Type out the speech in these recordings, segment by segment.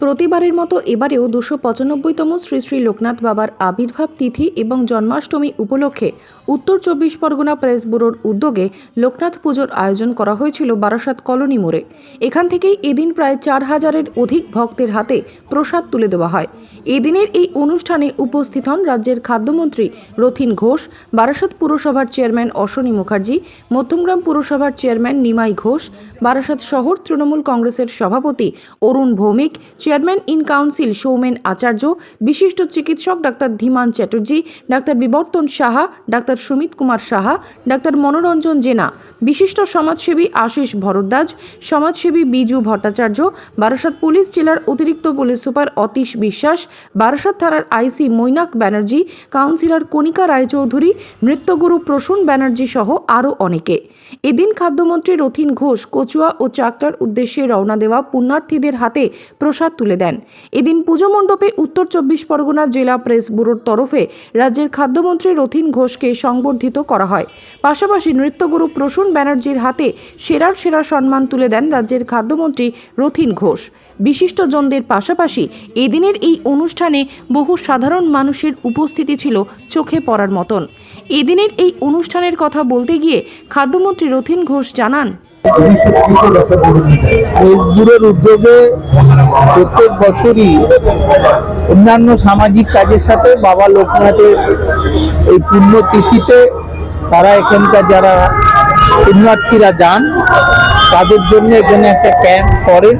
প্রতিবারের মতো এবারেও দুশো পঁচানব্বইতম শ্রী শ্রী লোকনাথ বাবার আবির্ভাব তিথি এবং জন্মাষ্টমী উপলক্ষে উত্তর চব্বিশ পরগনা প্রেস ব্যুরোর উদ্যোগে লোকনাথ পুজোর আয়োজন করা হয়েছিল বারাসাত কলোনি মোড়ে। এখান থেকেই এদিন প্রায় চার হাজারের অধিক ভক্তের হাতে প্রসাদ তুলে দেওয়া হয়। এদিনের এই অনুষ্ঠানে উপস্থিত হন রাজ্যের খাদ্যমন্ত্রী রথিন ঘোষ, বারাসাত পুরসভার চেয়ারম্যান অশ্বনী মুখার্জি, মধ্যমগ্রাম পুরসভার চেয়ারম্যান নিমাই ঘোষ, বারাসাত শহর তৃণমূল কংগ্রেসের সভাপতি Arun Bhowmik chairman in council Soumen Acharya, বিশিষ্ট চিকিৎসক doctor Dhiman Chatterjee, doctor Bibartan Saha, doctor Sumit Kumar Saha, doctor Manoranjan Jena, বিশিষ্ট সমাজসেবী আশিস ভরদ্বাজ, সমাজসেবী বিজু ভট্টাচার্য, বারাসাত পুলিশ জেলার অতিরিক্ত পুলিশ সুপার অতীশ বিশ্বাস, বারাসাত থানার আইসি মৈনাক ব্যানার্জি, কাউন্সিলর কণিকা রায়চৌধুরী, নৃত্যগুরু প্রসূন ব্যানার্জি সহ আরও অনেকে। এদিন খাদ্যমন্ত্রী রথিন ঘোষ কচুয়া ও চাকটার উদ্দেশ্যে রওনা দেওয়া পুণ্যার্থীদের হাতে প্রসাদ তুলে দেন। এদিন পুজো মণ্ডপে উত্তর চব্বিশ পরগনা জেলা প্রেস ব্যুরোর তরফে রাজ্যের খাদ্যমন্ত্রী রথিন ঘোষকে সংবর্ধিত করা হয়। পাশাপাশি নৃত্যগুরু প্রসূন ব্যানার্জির হাতে সেরার সেরা সম্মান তুলে দেন রাজ্যের খাদ্যমন্ত্রী রথিন ঘোষ। বিশিষ্টজনদের পাশাপাশি এদিনের এই অনুষ্ঠানে বহু সাধারণ মানুষের উপস্থিতি ছিল চোখে পড়ার মতন। এদিনের এই অনুষ্ঠানের কথা বলতে গিয়ে খাদ্যমন্ত্রী রথিন ঘোষ জানান প্রেস উদ্যোগে প্রত্যেক বছরই অন্যান্য সামাজিক কাজের সাথে বাবা লোকনাথের এই পুণ্যতিথিতে তারা এখানকার যারা পুণ্যার্থীরা যান, তাদের জন্য এখানে একটা ক্যাম্প করে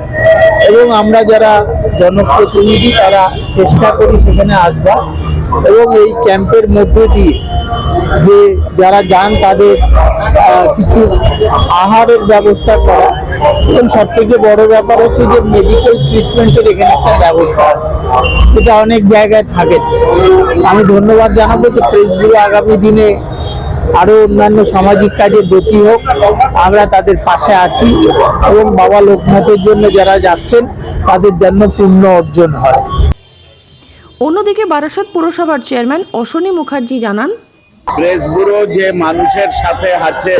এবং আমরা যারা জনপ্রতিনিধি তারা চেষ্টা করি সেখানে আসবার। এবং এই ক্যাম্পের মধ্যে দিয়ে যে যারা যান তাদের কিছু আহারের ব্যবস্থা করা। এবং সব থেকে বড় ব্যাপার হচ্ছে যে মেডিকেল ট্রিটমেন্টের এখানে একটা ব্যবস্থা যেটা অনেক জায়গায় থাকে। আমি ধন্যবাদ জানাব যে প্রেস ব্যুরো আগামী দিনে আরও অন্যান্য সামাজিক কাজে ব্রতী হোক। আমরা তাদের পাশে আছি এবং বাবা লোকনাথের জন্য যারা যাচ্ছেন, তাদের জন্য পূর্ণ অর্জন হয়। অন্যদিকে বারাসাত পুরসভার চেয়ারম্যান অশ্বনী মুখার্জি জানান প্রেস ব্যুরো যে মানুষের সাথে আছে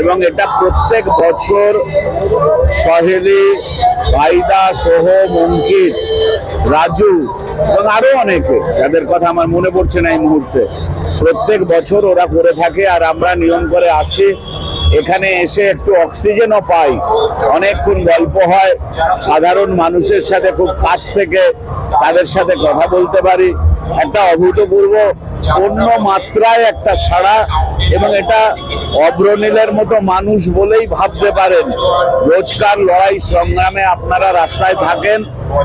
এবং এটা প্রত্যেক বছর সহেলি, ভাইদা সোহ মঙ্কিত, রাজু এবং আরও অনেকে, যাদের কথা আমার মনে পড়ছে না এই মুহূর্তে, প্রত্যেক বছর ওরা করে থাকে আর আমরা নিয়ম করে আসি। এখানে এসে একটু অক্সিজেনও পাই। অনেকক্ষণ গল্প হয়। সাধারণ মানুষের সাথে খুব কাছ থেকে তাদের সাথে কথা বলতে পারি। একটা অভূতপূর্ব, অন্য মাত্রায় একটা সাড়া এবং এটা অগ্রনীলের মতো মানুষ বলেই ভাবতে পারেন। রোজকার লড়াই সংগ্রামে আপনারা রাস্তায় থাকেন,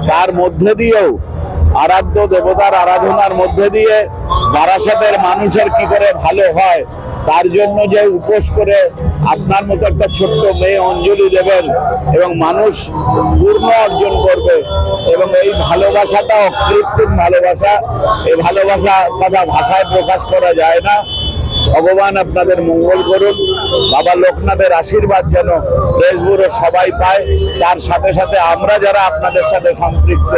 তার মধ্যে দিয়েও। আরাধ্য দেবতার আরাধনার মধ্যে দিয়ে বারাসাতের মানুষের কি করে ভালো হয়, তার জন্য যে উপোস করে আপনার মতো একটা ছোট্ট মেয়ে অঞ্জলি দেবেন এবং মানুষ পূর্ণ অর্জন করবে এবং এই ভালোবাসাটা অকৃত্রিম ভালোবাসা, এই ভালোবাসা কথা ভাষায় প্রকাশ করা যায় না। ভগবান আপনাদের মঙ্গল করুন। বাবা লোকনাথের আশীর্বাদ যেন দেশগুলো সবাই পায়। তার সাথে সাথে আমরা যারা আপনাদের সাথে সম্পৃক্ত,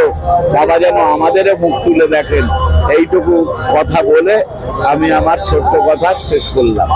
বাবা যেন আমাদেরও মুখ তুলে দেখেন। এইটুকু কথা বলে আমি আমার ছোট্ট কথা শেষ করলাম।